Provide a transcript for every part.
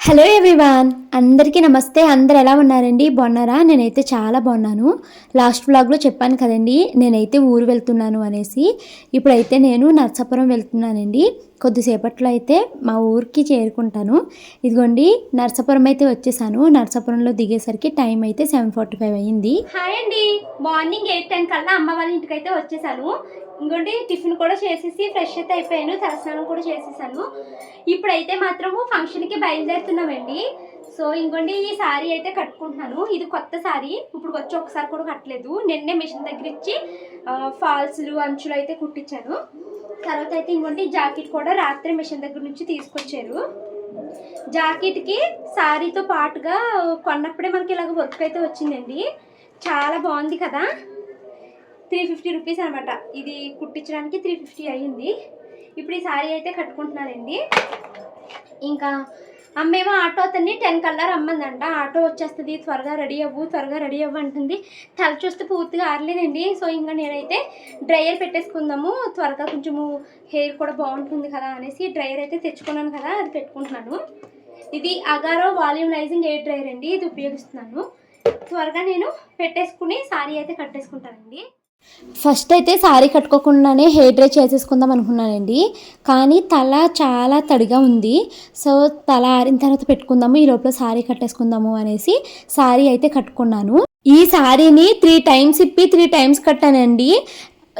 Hello everyone అందరికీ నమస్తే. అందరు ఎలా ఉన్నారండి? బాగున్నారా? నేనైతే చాలా బాగున్నాను. లాస్ట్ వ్లాగ్లో చెప్పాను కదండి నేనైతే ఊరు వెళ్తున్నాను అనేసి. ఇప్పుడైతే నేను నర్సాపురం వెళ్తున్నానండి. కొద్దిసేపట్లో అయితే మా ఊరికి చేరుకుంటాను. ఇదిగోండి నర్సాపురం అయితే వచ్చేసాను. నర్సాపురంలో దిగేసరికి టైం అయితే సెవెన్ ఫార్టీ ఫైవ్ అయ్యింది హాయ్ అండి. మార్నింగ్ ఎయిట్ టెన్ కల్లా అమ్మ వాళ్ళ ఇంటికి అయితే వచ్చేసాను. ఇంకోటి టిఫిన్ కూడా చేసేసి ఫ్రెష్ అయితే అయిపోయాను. తలస్నానం కూడా చేసేసాను. ఇప్పుడైతే మాత్రము ఫంక్షన్కి బయలుదేరుతున్నామండి. సో ఇంకోండి ఈ శారీ అయితే కట్టుకుంటున్నాను. ఇది కొత్త శారీ ఇప్పుడు వచ్చి ఒకసారి కూడా కట్టలేదు. నిన్నే మిషన్ దగ్గర ఇచ్చి ఫాల్స్లు అంచులు అయితే కుట్టించాను. తర్వాత అయితే ఇంకోండి జాకెట్ కూడా రాత్రి మిషన్ దగ్గర నుంచి తీసుకొచ్చారు. జాకెట్కి శారీతో పాటుగా కొన్నప్పుడే మనకి ఇలాగ వర్క్ అయితే వచ్చిందండి. చాలా బాగుంది కదా? త్రీ ఫిఫ్టీ రూపీస్ అనమాట. ఇది కుట్టించడానికి త్రీ ఫిఫ్టీ అయ్యింది. ఇప్పుడు ఈ శారీ అయితే కట్టుకుంటున్నానండి ఇంకా అమ్మేమో ఆటో అతన్ని టెన్ కల్లా రమ్మందంట ఆటో వచ్చేస్తుంది త్వరగా రెడీ అవ్వు త్వరగా రెడీ అవ్వు అంటుంది. తల చూస్తే పూర్తిగా ఆరలేదండి. సో ఇంకా నేనైతే డ్రైయర్ పెట్టేసుకుందాము. త్వరగా కొంచెము హెయిర్ కూడా బాగుంటుంది కదా అనేసి డ్రైయర్ అయితే తెచ్చుకున్నాను కదా అది పెట్టుకుంటున్నాను. ఇది Agaro volumizing air dryer అండి. ఇది ఉపయోగిస్తున్నాను. త్వరగా నేను పెట్టేసుకుని శారీ అయితే కట్టేసుకుంటానండి. ఫస్ట్ అయితే శారీ కట్టుకోకుండానే హెయిర్ డ్రై చేసేసుకుందాం అనుకున్నానండి. కానీ తల చాలా తడిగా ఉంది. సో తల ఆరిన తర్వాత పెట్టుకుందాము ఈ లోపల శారీ కట్టేసుకుందాము అనేసి శారీ అయితే కట్టుకున్నాను. ఈ శారీని త్రీ టైమ్స్ ఇప్పి త్రీ టైమ్స్ కట్టానండి.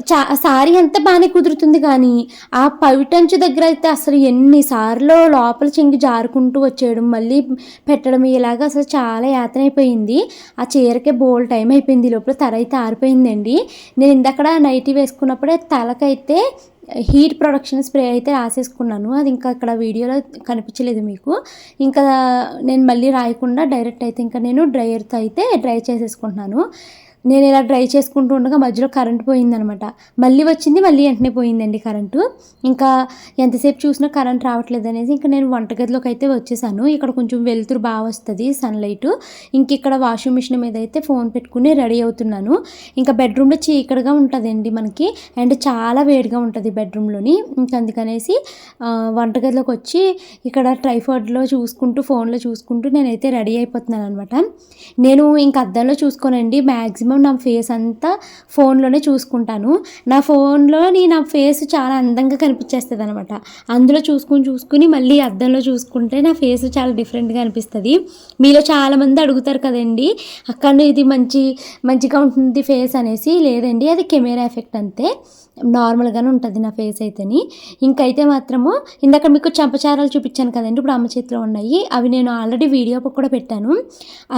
చా సారీ అంతా బాగానే కుదురుతుంది కానీ ఆ పవిటంచు దగ్గర అయితే అసలు ఎన్నిసార్లు లోపల చెంగి జారుకుంటూ వచ్చేయడం మళ్ళీ పెట్టడం ఇలాగా అసలు చాలా యాతన అయిపోయింది ఆ చీరకే బోల్ టైం అయిపోయింది లోపల తల అయితే ఆరిపోయిందండి. నేను ఇందక్కడ నైటీ వేసుకున్నప్పుడే తలకైతే హీట్ ప్రొడక్షన్ స్ప్రే అయితే రాసేసుకున్నాను. అది ఇంకా అక్కడ వీడియోలో కనిపించలేదు మీకు. ఇంకా నేను మళ్ళీ రాయకుండా డైరెక్ట్ అయితే ఇంకా నేను డ్రైయర్తో అయితే డ్రై చేసేసుకుంటున్నాను. నేను ఇలా డ్రై చేసుకుంటూ ఉండగా మధ్యలో కరెంట్ పోయిందనమాట. మళ్ళీ వచ్చింది మళ్ళీ వెంటనే పోయిందండి కరెంటు. ఇంకా ఎంతసేపు చూసినా కరెంట్ రావట్లేదు అనేసి ఇంకా నేను వంటగదిలోకి అయితే వచ్చేసాను. ఇక్కడ కొంచెం వెలుతురు బాగా వస్తుంది సన్లైట్ ఇంక ఇక్కడ వాషింగ్ మిషన్ మీద అయితే ఫోన్ పెట్టుకుని రెడీ అవుతున్నాను. ఇంకా బెడ్రూమ్లో చీకటిగా ఉంటుందండి మనకి. అండ్ చాలా వేడిగా ఉంటుంది బెడ్రూమ్లోని. ఇంకా అందుకనేసి వంటగదిలోకి వచ్చి ఇక్కడ ట్రైఫాడ్లో చూసుకుంటూ ఫోన్లో చూసుకుంటూ నేనైతే రెడీ అయిపోతున్నాను అనమాట నేను ఇంక అద్దంలో చూసుకోనండి. మ్యాక్సిమం నా ఫేస్ అంతా ఫోన్లోనే చూసుకుంటాను. నా ఫోన్లో నా ఫేస్ చాలా అందంగా కనిపించేస్తుంది అనమాట అందులో చూసుకుని చూసుకుని మళ్ళీ అద్దంలో చూసుకుంటే నా ఫేస్ చాలా డిఫరెంట్గా అనిపిస్తుంది. మీలో చాలామంది అడుగుతారు కదండి అక్కడ ఇది మంచి మంచిగా ఉంటుంది ఫేస్ అనేసి. లేదండి అది కెమెరా ఎఫెక్ట్ అంతే. నార్మల్గానే ఉంటుంది నా ఫేస్ అయితేని. ఇంకైతే మాత్రము ఇందాక మీకు చంపచారాలు చూపించాను కదండి ఇప్పుడు అమ్మ చేతిలో ఉన్నాయి. అవి నేను ఆల్రెడీ వీడియో కూడా పెట్టాను.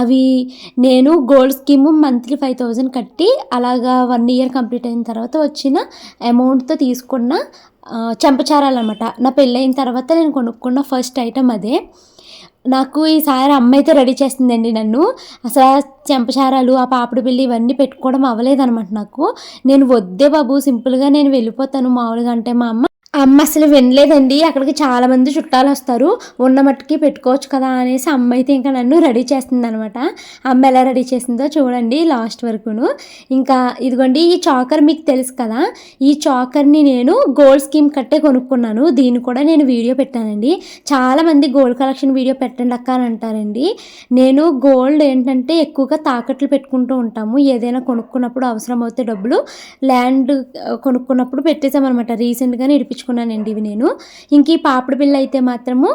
అవి నేను gold scheme monthly five thousand కట్టి అలాగా వన్ ఇయర్ కంప్లీట్ అయిన తర్వాత వచ్చిన అమౌంట్తో తీసుకున్న చంపచారాలు అనమాట నా పెళ్ళైన తర్వాత నేను కొనుక్కున్న ఫస్ట్ ఐటమ్ అదే. నాకు ఈసారి అమ్మ అయితే రెడీ చేస్తుందండి నన్ను. అసలు చెంపచారాలు ఆ పాపిడి బిల్లి ఇవన్నీ పెట్టుకోవడం అవ్వలేదన్నమాట నాకు. నేను వద్దే బాబు సింపుల్గా నేను వెళ్ళిపోతాను మామూలుగా అంటే మా అమ్మ అమ్మ అసలు వినలేదండి. అక్కడికి చాలామంది చుట్టాలు వస్తారు. ఉన్న మట్టుకి పెట్టుకోవచ్చు కదా అనేసి అమ్మ అయితే ఇంకా నన్ను రెడీ చేస్తుంది అనమాట అమ్మ ఎలా రెడీ చేసిందో చూడండి లాస్ట్ వరకును. ఇంకా ఇదిగోండి ఈ చాకర్ మీకు తెలుసు కదా. ఈ చాకర్ని నేను గోల్డ్ స్కీమ్ కట్టే కొనుక్కున్నాను. దీన్ని కూడా నేను వీడియో పెట్టానండి. చాలామంది గోల్డ్ కలెక్షన్ వీడియో పెట్టండి అక్క అని అంటారండి. నేను గోల్డ్ ఏంటంటే ఎక్కువగా తాకట్లు పెట్టుకుంటూ ఉంటాము. ఏదైనా కొనుక్కున్నప్పుడు అవసరం అవుతే డబ్బులు ల్యాండ్ కొనుక్కున్నప్పుడు పెట్టేసామన్నమాట రీసెంట్గానే ఇడిపించుకున్నానండి ఇవి నేను. ఇంక ఈ పాపిడి బిల్ల అయితే మాత్రము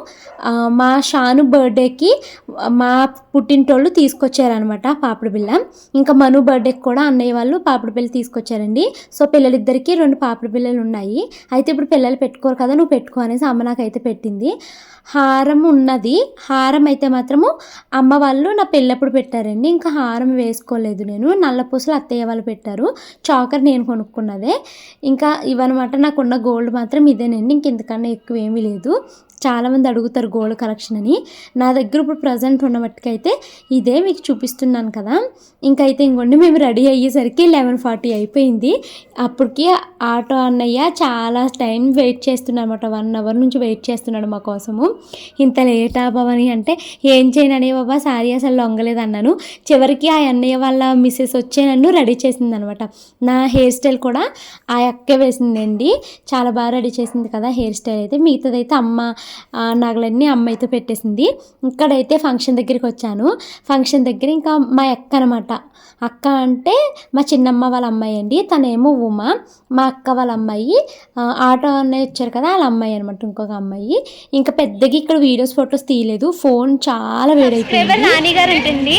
మా షాను బర్త్డేకి మా పుట్టింటోళ్ళు తీసుకొచ్చారనమాట పాపిడి బిల్ల ఇంకా మను బర్త్డేకి కూడా అన్నయ్య వాళ్ళు పాపిడి బిల్ల తీసుకొచ్చారండి. సో పిల్లలిద్దరికీ రెండు పాపిడి బిల్లలు ఉన్నాయి. అయితే ఇప్పుడు పిల్లలు పెట్టుకోరు కదా నువ్వు పెట్టుకో అనేసి అమ్మ నాకైతే పెట్టింది. హారం ఉన్నది. హారం అయితే మాత్రము అమ్మ వాళ్ళు నా పెళ్ళప్పుడు పెట్టారండి. ఇంకా హారం వేసుకోలేదు నేను. నల్ల పూసలు అత్తయ్య వాళ్ళు పెట్టారు. చాకర్ నేను కొనుక్కున్నదే. ఇంకా ఇవన్నమాట. నాకున్న గోల్డ్ మాత్రం ఇదేనండి. ఇంకెందుకన్నా ఎక్కువ ఏమీ లేదు. చాలామంది అడుగుతారు గోల్డ్ కలెక్షన్ అని. నా దగ్గర ఇప్పుడు ప్రజెంట్ ఉన్న మట్టుకైతే ఇదే మీకు చూపిస్తున్నాను కదా. ఇంకైతే ఇంకోండి మేము రెడీ అయ్యేసరికి లెవెన్ ఫార్టీ అయిపోయింది. అప్పటికి ఆటో అన్నయ్య చాలా టైం వెయిట్ చేస్తున్నాడు అనమాట వన్ అవర్ నుంచి వెయిట్ చేస్తున్నాడు మా కోసము. ఇంత లేటా భవని అంటే ఏం చేయననే బాబా సారీ అసలు లొంగలేదు అన్నాను. చివరికి ఆ అన్నయ్య వాళ్ళ మిస్సెస్ వచ్చే నన్ను రెడీ చేసింది అనమాట నా హెయిర్ స్టైల్ కూడా ఆ అక్కే వేసిందండి. చాలా బాగా రెడీ చేసింది కదా హెయిర్ స్టైల్ అయితే. మిగతాదైతే అమ్మ నగలన్నీ అమ్మ అయితే పెట్టేసింది. ఇక్కడైతే ఫంక్షన్ దగ్గరికి వచ్చాను. ఫంక్షన్ దగ్గర ఇంకా మా అక్క అనమాట అక్క అంటే మా చిన్నమ్మ వాళ్ళ అమ్మాయి అండి. తనేమో ఉమా. మా అక్క వాళ్ళ అమ్మాయి. ఆటో అన్నయ్య వచ్చారు కదా వాళ్ళ అమ్మాయి అనమాట ఇంకొక అమ్మాయి. ఇంకా పెద్దగా ఇక్కడ వీడియోస్ ఫొటోస్ తీయలేదు. ఫోన్ చాలా వేడైపోయింది. నాన్నగారు ఉంటుంది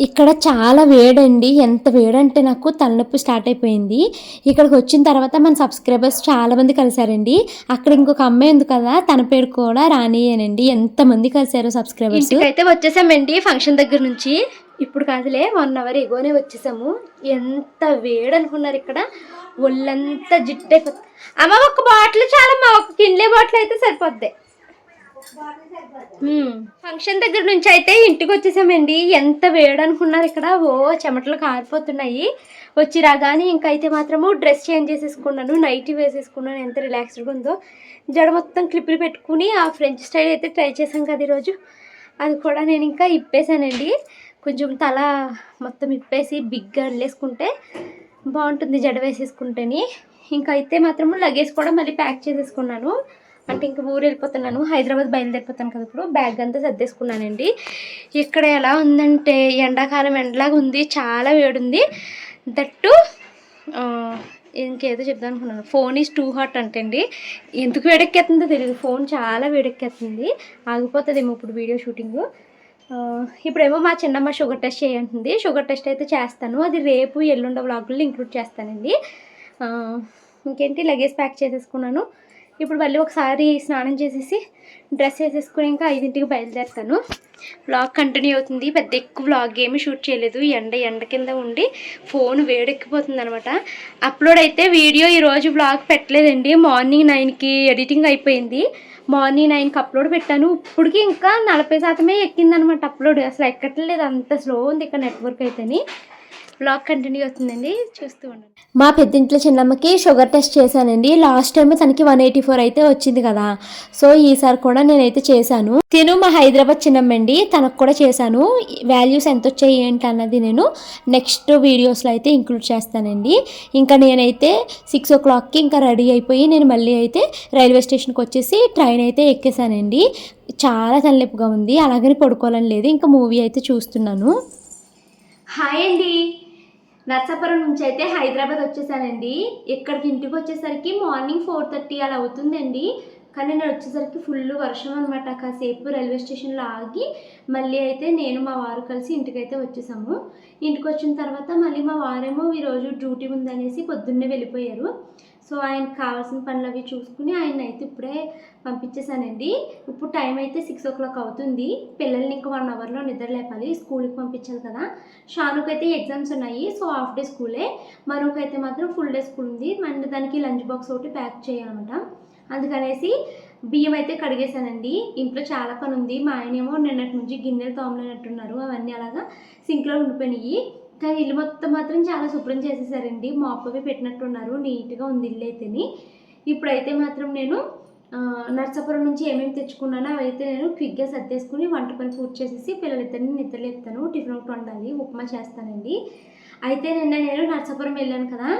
ఇక్కడ చాలా వేడండి. ఎంత వేడంటే నాకు తలనొప్పి స్టార్ట్ అయిపోయింది. ఇక్కడికి వచ్చిన తర్వాత మన సబ్స్క్రైబర్స్ చాలామంది కలిశారండి. అక్కడ ఇంకొక అమ్మాయి ఉంది కదా తన పేరు కూడా రానియేనండి ఎంతమంది కలిసారు సబ్స్క్రైబర్స్? అయితే వచ్చేసామండి ఫంక్షన్ దగ్గర నుంచి. ఇప్పుడు కాదులే వన్ అవర్ ఎగోనే వచ్చేసాము. ఎంత వేడి అనుకున్నారు ఇక్కడ. ఒళ్ళంతా జిట్టే అమ్మ ఒక బాటిల్ చాలమ్మా ఒక కిండ్లే బాటిల్ అయితే సరిపోద్ది. ఫంక్షన్ దగ్గర నుంచి అయితే ఇంటికి వచ్చేసామండి. ఎంత వేడనుకున్నారు ఇక్కడ? ఓ చెమటలు కారిపోతున్నాయి. వచ్చి రాగానే ఇంకైతే అయితే మాత్రము డ్రెస్ చేంజ్ చేసేసుకున్నాను. నైటీ వేసేసుకున్నాను. ఎంత రిలాక్స్డ్గా ఉందో. జడ మొత్తం క్లిప్లు పెట్టుకుని ఆ ఫ్రెంచ్ స్టైల్ అయితే ట్రై చేశాం కదా ఈరోజు. అది కూడా నేను ఇంకా ఇప్పేసానండి. కొంచెం తల మొత్తం ఇప్పేసి బిగ్గా అల్లేసుకుంటే బాగుంటుంది జడ వేసేసుకుంటేని. ఇంకైతే అయితే మాత్రము లగేజ్ కూడా మళ్ళీ ప్యాక్ చేసేసుకున్నాను. అంటే ఇంకా ఊరు వెళ్ళిపోతున్నాను హైదరాబాద్ బయలుదేరిపోతాను కదా ఇప్పుడు. బ్యాగ్ అంతా సర్దేసుకున్నానండి. ఇక్కడ ఎలా ఉందంటే ఎండాకాలం ఎండలాగా ఉంది చాలా వేడుంది. దట్టు ఇంకేదో చెప్దాం అనుకున్నాను ఫోన్ ఈజ్ టూ హాట్ అంటండి. ఎందుకు వేడెక్కేస్తుందో తెలియదు ఫోన్ చాలా వేడెక్కేస్తుంది ఆగిపోతుందేమో ఇప్పుడు వీడియో షూటింగ్. ఇప్పుడేమో మా చిన్నమ్మ షుగర్ టెస్ట్ చేయంటుంది. షుగర్ టెస్ట్ అయితే చేస్తాను. అది రేపు ఎల్లుండ వ్లాగుల్లో ఇంక్లూడ్ చేస్తానండి. ఇంకేంటి? లగేజ్ ప్యాక్ చేసేసుకున్నాను. ఇప్పుడు మళ్ళీ ఒకసారి స్నానం చేసేసి డ్రెస్ వేసేసుకుని ఇంకా ఐదింటికి బయలుదేరుతాను. బ్లాగ్ కంటిన్యూ అవుతుంది. పెద్ద ఎక్కువ వ్లాగ్ ఏమీ షూట్ చేయలేదు. ఎండ ఎండ కింద ఉండి ఫోన్ వేడెక్కిపోతుంది అనమాట అప్లోడ్ అయితే వీడియో ఈరోజు వ్లాగ్ పెట్టలేదండి. మార్నింగ్ నైన్కి ఎడిటింగ్ అయిపోయింది. మార్నింగ్ నైన్కి అప్లోడ్ పెట్టాను. ఇప్పటికి ఇంకా నలభై శాతమే ఎక్కిందనమాట అప్లోడ్ అసలు ఎక్కట్లేదు. అంత స్లో ఉంది ఇక్కడ నెట్వర్క్ అయితేని. వ్లాగ్ కంటిన్యూ అవుతుందండి. చూస్తూ ఉండండి. మా పెద్దింట్లో చిన్నమ్మకి షుగర్ టెస్ట్ చేశానండి. లాస్ట్ టైం తనకి వన్ ఎయిటీ ఫోర్ అయితే వచ్చింది కదా. సో ఈసారి కూడా నేనైతే చేశాను. తిను మా హైదరాబాద్ చిన్నమ్మండి. తనకు కూడా చేశాను. వాల్యూస్ ఎంత వచ్చాయి ఏంటి అన్నది నేను నెక్స్ట్ వీడియోస్లో అయితే ఇంక్లూడ్ చేస్తానండి. ఇంకా నేనైతే సిక్స్ ఓ క్లాక్కి ఇంకా రెడీ అయిపోయి నేను మళ్ళీ అయితే రైల్వే స్టేషన్కి వచ్చేసి ట్రైన్ అయితే ఎక్కేసానండి చాలా తలనొప్పిగా ఉంది. అలాగని పడుకోవాలని లేదు. ఇంకా మూవీ అయితే చూస్తున్నాను. హాయ్ అండి. నర్సాపురం నుంచి అయితే హైదరాబాద్ వచ్చేసానండి. ఇక్కడికి ఇంటికి వచ్చేసరికి మార్నింగ్ ఫోర్ థర్టీ అలా అవుతుందండి. కానీ నేను వచ్చేసరికి ఫుల్ వర్షం అనమాట కాసేపు రైల్వే స్టేషన్లో ఆగి మళ్ళీ అయితే నేను మా వారు కలిసి ఇంటికైతే వచ్చేసాము. ఇంటికి వచ్చిన తర్వాత మళ్ళీ మా వారేమో ఈరోజు డ్యూటీ ఉందనేసి పొద్దున్నే వెళ్ళిపోయారు. సో ఆయనకు కావాల్సిన పనులు అవి చూసుకుని ఆయన అయితే ఇప్పుడే పంపించేశానండి. ఇప్పుడు టైం అయితే సిక్స్ ఓ క్లాక్ అవుతుంది. పిల్లల్ని ఇంకా వన్ అవర్లో నిద్ర లేపాలి. స్కూల్కి పంపించాలి కదా. షానుకి అయితే ఎగ్జామ్స్ ఉన్నాయి. సో హాఫ్ డే స్కూలే. మరొకైతే మాత్రం ఫుల్ డే స్కూల్ ఉంది. అండ్ దానికి లంచ్ బాక్స్ ఒకటి ప్యాక్ చేయాలన్నమాట. అందుకనేసి బియ్యం అయితే కడిగేశానండి. ఇంట్లో చాలా పని ఉంది మా ఆయన ఏమో నిన్నటి నుంచి గిన్నెలు తోమలేనట్టున్నారు. అవన్నీ అలాగా సింక్లో ఉండిపోయినాయి. కానీ ఇల్లు మొత్తం మాత్రం చాలా శుభ్రం చేసేసారండి. మాప్ అవి పెట్టినట్టున్నారు. నీట్గా ఉంది ఇల్లు అయితేని. ఇప్పుడైతే మాత్రం నేను నర్సాపురం నుంచి ఏమేమి తెచ్చుకున్నానో అవైతే నేను క్విక్గా సర్దేసుకుని వంట పని పూర్తి చేసేసి పిల్లలిద్దరిని నిద్రలేపుతాను టిఫిన్ ఒకటి వండాలి. ఉప్మా చేస్తానండి. అయితే నిన్న నేను నర్సాపురం వెళ్ళాను కదా.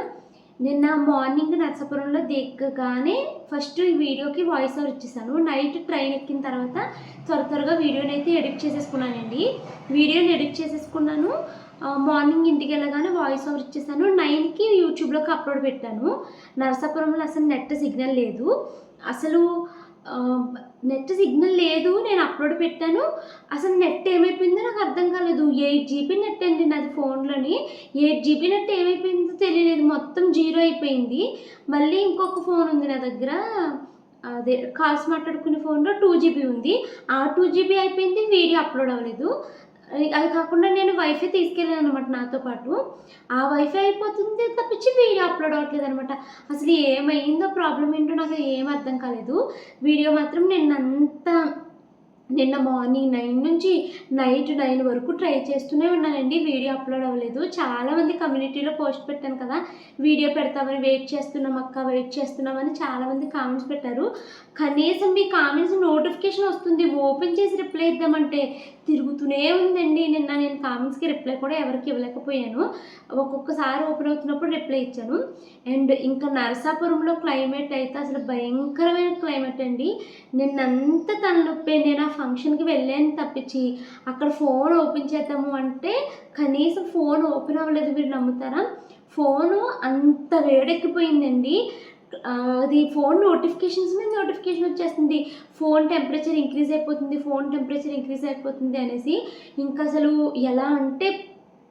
నిన్న మార్నింగ్ నర్సాపురంలో దిగగానే ఫస్ట్ ఈ వీడియోకి వాయిస్ ఓవర్ ఇచ్చేసాను. నైట్ ట్రైన్ ఎక్కిన తర్వాత త్వర త్వరగా వీడియోని అయితే ఎడిట్ చేసేసుకున్నానండి. వీడియోని ఎడిట్ చేసేసుకున్నాను. మార్నింగ్ ఇంటికి వెళ్ళగానే వాయిస్ ఓవర్ ఇచ్చేసాను. నైన్కి యూట్యూబ్లోకి అప్లోడ్ పెట్టాను. నరసాపురంలో అసలు నెట్ సిగ్నల్ లేదు. అసలు నెట్ సిగ్నల్ లేదు నేను అప్లోడ్ పెట్టాను. అసలు నెట్ ఏమైపోయిందో నాకు అర్థం కాలేదు. ఎయిట్ జీబీ నెట్ అండి నాది ఫోన్లోని. ఎయిట్ జీబీ నెట్ ఏమైపోయిందో తెలియలేదు. మొత్తం జీరో అయిపోయింది. మళ్ళీ ఇంకొక ఫోన్ ఉంది నా దగ్గర. అదే కాల్స్ మాట్లాడుకునే ఫోన్లో టూ జీబీ ఉంది. ఆ టూ జీబీ అయిపోయింది వీడియో అప్లోడ్ అవ్వలేదు. అది- అది కాకుండా నేను వైఫై తీసుకెళ్ళాను అనమాట నాతో పాటు. ఆ వైఫై అయిపోతుంది తప్పించి వీడియో అప్లోడ్ అవ్వట్లేదు అనమాట అసలు ఏమైందో ప్రాబ్లం ఏంటో నాకు ఏం అర్థం కాలేదు. వీడియో మాత్రం నిన్నంత నిన్న మార్నింగ్ నైన్ నుంచి నైట్ నైన్ వరకు ట్రై చేస్తూనే ఉన్నానండి. వీడియో అప్లోడ్ అవ్వలేదు. చాలామంది కమ్యూనిటీలో పోస్ట్ పెట్టాను కదా. వీడియో పెడతామని వెయిట్ చేస్తున్నాం అక్క వెయిట్ చేస్తున్నామని చాలామంది కామెంట్స్ పెట్టారు. కనీసం మీ కామెంట్స్ నోటిఫికేషన్ వస్తుంది. ఓపెన్ చేసి రిప్లై ఇద్దామంటే తిరుగుతూనే ఉందండి. నిన్న నేను కామెంట్స్కి రిప్లై కూడా ఎవరికి ఇవ్వలేకపోయాను. ఒక్కొక్కసారి ఓపెన్ అవుతున్నప్పుడు రిప్లై ఇచ్చాను. అండ్ ఇంకా నరసాపురంలో క్లైమేట్ అయితే అసలు భయంకరమైన క్లైమేట్ అండి. నిన్నంతా తలనొప్పి నేను ఆ ఫంక్షన్కి వెళ్ళాను తప్పించి అక్కడ ఫోన్ ఓపెన్ చేద్దాము అంటే కనీసం ఫోన్ ఓపెన్ అవ్వలేదు మీరు నమ్ముతారా? ఫోను అంత వేడెక్కిపోయిందండి. అది ఫోన్ నోటిఫికేషన్స్ మీద నోటిఫికేషన్ వచ్చేస్తుంది. ఫోన్ టెంపరేచర్ ఇంక్రీజ్ అయిపోతుంది ఫోన్ టెంపరేచర్ ఇంక్రీజ్ అయిపోతుంది అనేసి ఇంకా అసలు ఎలా అంటే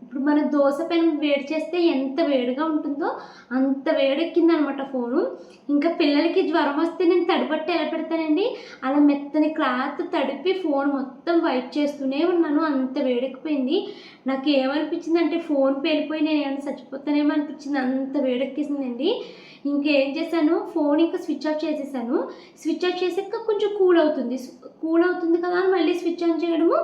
ఇప్పుడు మన దోశ పెనం వేడి చేస్తే ఎంత వేడిగా ఉంటుందో అంత వేడెక్కింది అనమాట ఫోను ఇంకా పిల్లలకి జ్వరం వస్తే నేను తడిపట్టి ఎలా పెడతానండి? అలా మెత్తని క్లాత్ తడిపి ఫోన్ మొత్తం వైప్ చేస్తూనే ఉన్నాను. అంత వేడెక్కిపోయింది. నాకు ఏమనిపించింది అంటే ఫోన్ పేలిపోయి నేను ఏమైనా చచ్చిపోతానేమో అనిపించింది. అంత వేడెక్కేసిందండి. ఇంకేం చేశాను? ఫోన్ ఇంకా స్విచ్ ఆఫ్ చేసేసాను. స్విచ్ ఆఫ్ చేసాక కొంచెం కూల్ అవుతుంది. కూల్ అవుతుంది కదా అని మళ్ళీ స్విచ్ ఆన్ చేయడము.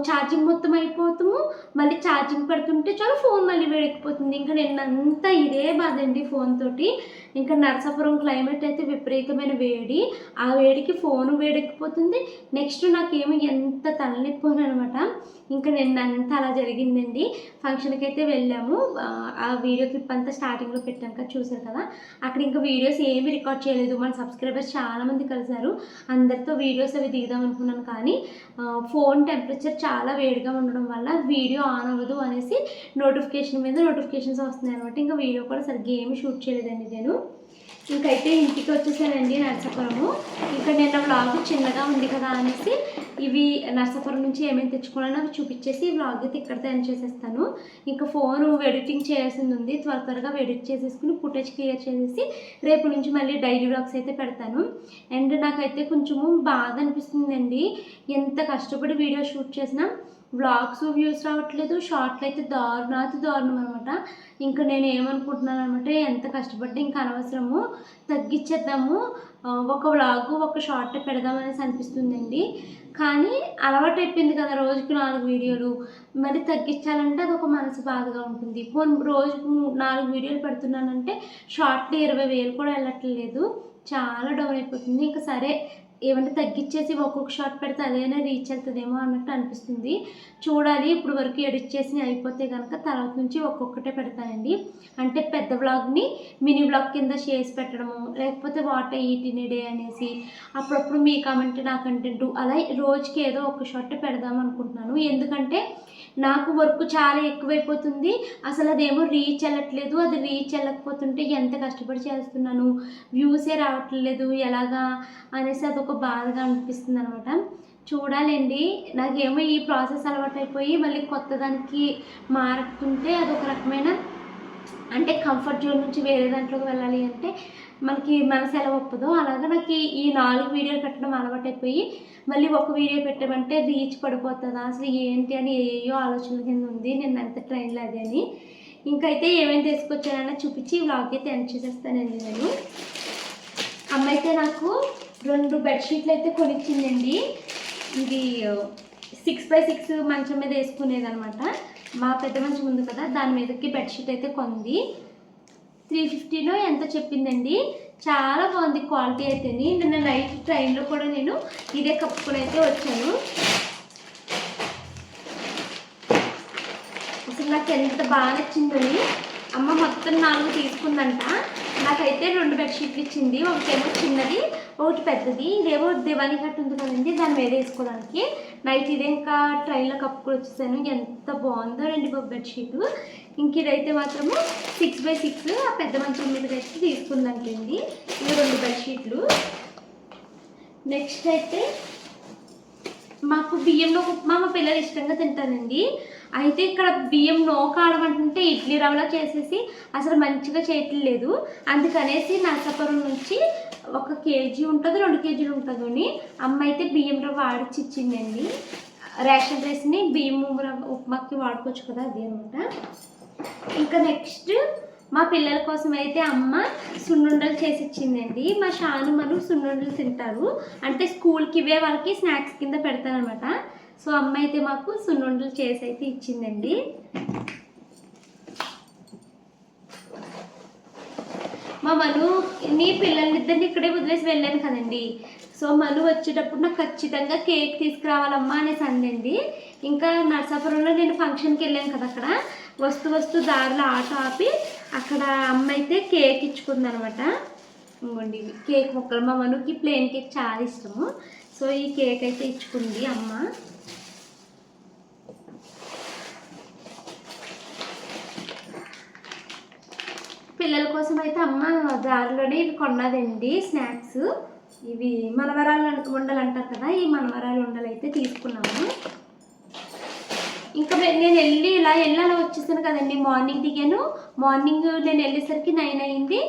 ఛార్జింగ్ మొత్తం అయిపోతాము. మళ్ళీ ఛార్జింగ్ పెడుతుంటే చాలా ఫోన్ మళ్ళీ వేడెక్కిపోతుంది ఇంకా నిన్నంతా ఇదే బాధ అండి ఫోన్ తోటి. ఇంకా నరసాపురం క్లైమేట్ అయితే విపరీతమైన వేడి. ఆ వేడికి ఫోన్ వేడెక్కిపోతుంది నెక్స్ట్ నాకేమి ఎంత తలనొప్పి అనమాట. ఇంకా నిన్నంతా అలా జరిగిందండి. ఫంక్షన్కి అయితే వెళ్ళాము. ఆ, వీడియో క్లిప్ అంతా స్టార్టింగ్లో పెట్టాక కదా చూసారు కదా. అక్కడ ఇంకా వీడియోస్ ఏమీ రికార్డ్ చేయలేదు. మన సబ్స్క్రైబర్స్ చాలామంది కలిసారు అందరితో వీడియోస్ అవి దిగుదాం అనుకున్నాను కానీ ఫోన్ టెంపరేచర్ చాలా వేడిగా ఉండడం వల్ల వీడియో ఆన్ అవ్వదు అనేసి నోటిఫికేషన్ మీద నోటిఫికేషన్స్ వస్తున్నాయి అనమాట ఇంకా వీడియో కూడా సరిగ్గా ఏమీ షూట్ చేయలేదండి నేను. ఇంకైతే ఇంటికి వచ్చేసానండి నర్సాపురము. ఇంకా నిన్న వ్లాగ్ చిన్నగా ఉంది కదా అనేసి ఇవి నర్సాపురం నుంచి ఏమేమి తెచ్చుకున్నానో అవి చూపించేసి ఈ వ్లాగ్ అయితే ఇక్కడితో ఎండ్ చేసేస్తాను. ఇంకా ఫోన్ ఎడిటింగ్ చేయాల్సింది ఉంది. త్వర త్వరగా ఎడిట్ చేసేసుకుని ఫుటేజ్ క్లియర్ చేసేసి రేపు నుంచి మళ్ళీ డైలీ వ్లాగ్స్ అయితే పెడతాను. అండ్ నాకైతే కొంచెము బాధ అనిపిస్తుందండి. ఎంత కష్టపడి వీడియో షూట్ చేసినా వ్లాగ్స్ వ్యూస్ రావట్లేదు షార్ట్లు అయితే దారుణాతి దారుణం అనమాట ఇంకా నేను ఏమనుకుంటున్నాను అనమాట ఎంత కష్టపడి ఇంకా అనవసరము తగ్గించేద్దాము ఒక వ్లాగ్ ఒక షార్ట్ పెడదామనేసి అనిపిస్తుందండి. కానీ అలవాటు అయిపోయింది కదా రోజుకి నాలుగు వీడియోలు. మరి తగ్గించాలంటే అది ఒక మనసు బాధగా ఉంటుంది. ఫోన్ రోజుకు నాలుగు వీడియోలు పెడుతున్నానంటే షార్ట్లు ఇరవై వేలు కూడా వెళ్ళట్లేదు. చాలా డౌన్ అయిపోతుంది. ఇంకా సరే ఏమంటే తగ్గించేసి ఒక్కొక్క షార్ట్ పెడితే అదైనా రీచ్ అవుతుందేమో అన్నట్టు అనిపిస్తుంది. చూడాలి ఇప్పుడు వరకు ఎడిట్ చేసి అయిపోతే కనుక తర్వాత నుంచి ఒక్కొక్కటే పెడతానండి. అంటే పెద్ద బ్లాగ్ని మినీ బ్లాగ్ కింద చేసి పెట్టడము లేకపోతే వాట్ ఈటిన్ డే అనేసి అప్పుడప్పుడు మీ కామెంట్ నా కంటెంట్ అలా రోజుకి ఏదో ఒక షార్ట్ పెడదాం అనుకుంటున్నాను. ఎందుకంటే నాకు వర్క్ చాలా ఎక్కువైపోతుంది. అసలు అదేమో రీచ్ వెళ్ళట్లేదు అది రీచ్ వెళ్ళకపోతుంటే ఎంత కష్టపడి చేస్తున్నాను? వ్యూసే రావట్లేదు. ఎలాగా? అనేసి అదొక బాధగా అనిపిస్తుంది అనమాట చూడాలండి. నాకేమో ఈ ప్రాసెస్ అలవాటు అయిపోయి మళ్ళీ కొత్త దానికి మారుతుంటే అదొక రకమైన అంటే కంఫర్ట్ జోన్ నుంచి వేరే దాంట్లోకి వెళ్ళాలి అంటే మనకి మనసు ఎలా ఒప్పదో అలాగా నాకు ఈ- నాలుగు వీడియోలు పెట్టడం అలవాటైపోయి మళ్ళీ ఒక వీడియో పెట్టమంటే రీచ్ పడిపోతుందా? అసలు ఏంటి అని ఏయో ఆలోచనల కింద ఉంది నేను ఎంత ట్రైన్లో అది అని. ఇంకైతే ఏమేమి తీసుకొచ్చానని చూపించి వ్లాగ్ అయితే ఎండ్ చేసేస్తానండి నేను. అమ్మ అయితే నాకు రెండు బెడ్షీట్లు అయితే కొనిచ్చిందండి. ఇది సిక్స్ బై సిక్స్ మంచం మీద వేసుకునేది అనమాట మా పెద్ద మంచం ఉంది కదా దాని మీదకి బెడ్షీట్ అయితే కొంది. త్రీ ఫిఫ్టీలో ఎంత చెప్పిందండి? చాలా బాగుంది క్వాలిటీ అయితే. నిన్న నైట్ ట్రైన్లో కూడా నేను ఇదే కప్పుకొని అయితే వచ్చాను. అసలు నాకు ఎంత బాగా నచ్చిందని అమ్మ మొత్తం నాలుగు తీసుకుందంట. నాకైతే రెండు బెడ్షీట్లు ఇచ్చింది. ఒకటేమో చిన్నది ఒకటి పెద్దది. ఇదేమో దివాణి కట్టు ఉంది కదండి దాని మీద వేసుకోవడానికి. నైట్ ఇదే ఇంకా ట్రైన్లో కప్పుకొని వచ్చేసాను. ఎంత బాగుందో రెండు బెడ్షీట్ ఇంక ఇదైతే మాత్రము సిక్స్ బై సిక్స్ ఆ పెద్ద మంచం మీద అయితే తీసుకుందంటండి. ఇవి రెండు బెడ్షీట్లు నెక్స్ట్ అయితే మాకు బియ్యంలో ఉప్మా మా పిల్లలు ఇష్టంగా తింటారండి. అయితే ఇక్కడ బియ్యం నోకాడమంటుంటే ఇడ్లీ రవ్వలా చేసేసి అసలు మంచిగా చేయట్లేదు అందుకనేసి నరసాపురం నుంచి ఒక కేజీ ఉంటుంది రెండు కేజీలు ఉంటుందని అమ్మ అయితే బియ్యం రవ్వ ఆడిచి ఇచ్చిందండి రేషన్ రైస్ని బియ్యం రవ్వ ఉప్మాకి వాడుకోవచ్చు కదా అది అనమాట. ఇంకా నెక్స్ట్ మా పిల్లల కోసం అయితే అమ్మ సున్నుండలు చేసి ఇచ్చిందండి మా షాను మనం సున్నుండలు తింటారు. అంటే స్కూల్కి ఇవే వాళ్ళకి స్నాక్స్ కింద పెడతానమాట సో అమ్మ అయితే మాకు సున్నుండలు చేసి అయితే ఇచ్చిందండి. మా మను నీ పిల్లలిద్దరిని ఇక్కడే వదిలేసి వెళ్ళాను కదండి. సో మను వచ్చేటప్పుడు నాకు ఖచ్చితంగా కేక్ తీసుకురావాలమ్మా అనేసి అందండి. ఇంకా నర్సాపురంలో నేను ఫంక్షన్కి వెళ్ళాను కదా అక్కడ. వస్తూ వస్తూ దారిలో ఆటో ఆపి అక్కడ అమ్మ అయితే కేక్ ఇచ్చుకుందనమాట. ఇంకోండి కేక్ ముక్కలు. మా మనుకి ప్లెయిన్ కేక్ చాలా ఇష్టము. సో ఈ కేక్ అయితే ఇచ్చుకుంది అమ్మ. పిల్లల కోసం అయితే అమ్మ దారిలోనే ఇవి కొన్నదండి స్నాక్స్. ఇవి మనవరాలు ఉండలు అంటారు కదా ఈ మనవరాలు ఉండలు అయితే తీసుకున్నాము. ఇంకా నేను వెళ్ళి ఇలా వెళ్ళి అలా వచ్చేసాను కదండి మార్నింగ్ దిగాను. మార్నింగ్ నేను వెళ్ళేసరికి నైన్ అయింది.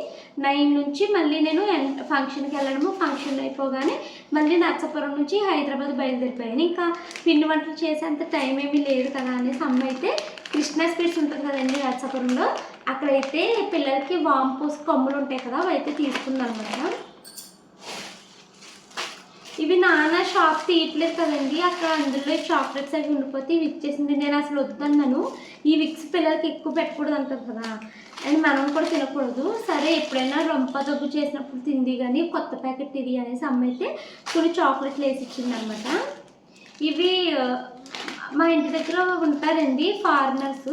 నైన్ నుంచి మళ్ళీ నేను ఫంక్షన్కి వెళ్ళడము ఫంక్షన్ అయిపోగానే మళ్ళీ నర్సాపురం నుంచి హైదరాబాద్ బయలుదేరిపోయాను. ఇంకా పిండి వంటలు చేసేంత టైం ఏమీ లేదు కదా అనేసి అమ్మ అయితే కృష్ణా స్వీట్స్ ఉంటుంది కదండి నర్సాపురంలో అక్కడైతే పిల్లలకి వాంపూస్ కొమ్ములు ఉంటాయి కదా అవి అయితే తీసుకుందనమాట ఇవి నాన్న షాప్ తీయట్లేదు కదండి అక్కడ అందులో చాక్లెట్స్ అవి ఉండిపోతే ఇవి ఇచ్చేసింది. నేను అసలు వద్దన్నాను. ఈ విక్స్ పిల్లలకి ఎక్కువ పెట్టకూడదు అంటారు కదా అండ్ మనం కూడా తినకూడదు. సరే ఎప్పుడైనా రొంప దగ్గు చేసినప్పుడు తింది కానీ కొత్త ప్యాకెట్ ఇది అనేసి అమ్మైతే అయితే కొన్ని చాక్లెట్లు వేసి ఇచ్చింది అనమాట ఇవి మా ఇంటి దగ్గర ఉంటారండి ఫారినర్స్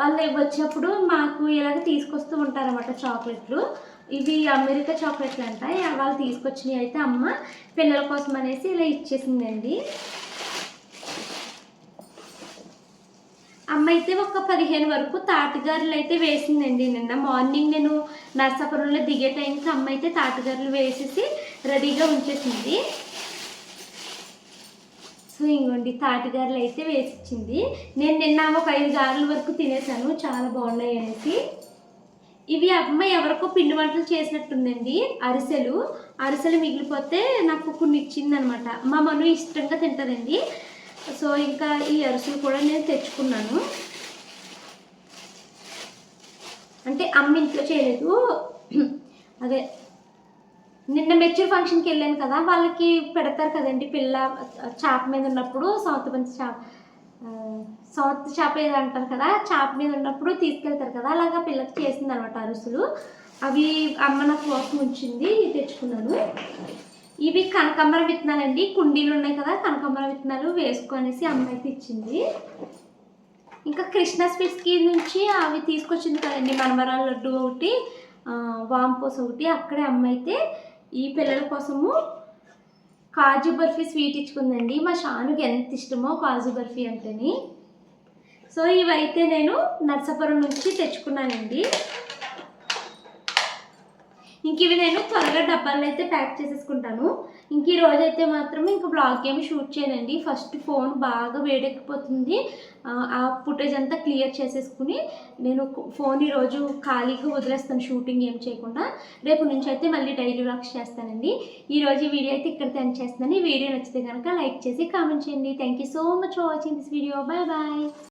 వాళ్ళు వచ్చినప్పుడు మాకు ఇలాగ తీసుకొస్తూ ఉంటారన్నమాట చాక్లెట్లు. ఇవి అమెరికా చాక్లెట్లు అంట. వాళ్ళు తీసుకొచ్చినవి అయితే అమ్మ పిల్లల కోసం అనేసి ఇలా ఇచ్చేసిందండి. అమ్మ అయితే ఒక పదిహేను వరకు తాటగారులు అయితే వేసిందండి. నిన్న మార్నింగ్ నేను నర్సాపురంలో దిగే టైంకి అమ్మ అయితే తాటగారులు వేసేసి రెడీగా ఉంచేసింది. సో ఇంకోండి తాటిగారులు అయితే వేసిచ్చింది. నేను నిన్న ఒక ఐదు గారెల వరకు తినేసాను. చాలా బాగున్నాయి అనేసి. ఇవి అమ్మ ఎవరికో పిండి వంటలు చేసినట్టుందండి. అరిసెలు. అరిసెలు మిగిలిపోతే నాకు కొన్ని ఇచ్చిందనమాట మా మను ఇష్టంగా తింటుందండి. సో ఇంకా ఈ అరిసెలు కూడా నేను తెచ్చుకున్నాను. అంటే అమ్మ ఇంట్లో చేయలేదు. అదే నిన్న మెచ్యూర్ ఫంక్షన్కి వెళ్ళాను కదా వాళ్ళకి పెడతారు కదండి పిల్ల చాప మీద ఉన్నప్పుడు సౌత్ మంచి చాప సౌత్ చాప ఏదో అంటారు కదా చాప మీద ఉన్నప్పుడు తీసుకెళ్తారు కదా అలాగా పిల్లకి చేసింది అనమాట అరుసులు అవి అమ్మ నా కోసం ఉంచింది తెచ్చుకున్నాను. ఇవి కనకాంబర విత్తనాలు అండి కుండీలు ఉన్నాయి కదా కనకాంబర విత్తనాలు వేసుకొనేసి అమ్మ అయితే ఇచ్చింది. ఇంకా కృష్ణ స్వీట్స్కి నుంచి అవి తీసుకొచ్చింది కదండి మనమరాల లడ్డు ఒకటి వాంపోస్ ఒకటి అక్కడే అమ్మ అయితే ఈ పిల్లల కోసము కాజు బర్ఫీ స్వీట్ ఇచ్చుకుందండి. మా షానుకి ఎంత ఇష్టమో కాజు బర్ఫీ అంటేని. సో ఇవైతే నేను నర్సాపురం నుంచి తెచ్చుకున్నానండి. ఇంక ఇవి నేను త్వరగా డబ్బాల్లో అయితే ప్యాక్ చేసేసుకుంటాను. ఇంక ఈ అయితే మాత్రం ఇంక బ్లాగ్ ఏమి షూట్ చేయనండి. ఫస్ట్ ఫోన్ బాగా వేడెక్కిపోతుంది. ఆ, ఫుటేజ్ అంతా క్లియర్ చేసేసుకుని నేను ఫోన్ ఈరోజు ఖాళీగా వదిలేస్తాను. షూటింగ్ ఏం చేయకుండా. రేపు నుంచి అయితే మళ్ళీ డైలీ వ్లాగ్స్ చేస్తానండి. ఈరోజు ఈ వీడియో అయితే ఇక్కడ తెన్ చేస్తున్నాను. ఈ వీడియో నచ్చితే కనుక లైక్ చేసి కామెంట్ చేయండి. Thank you so much for watching this video bye bye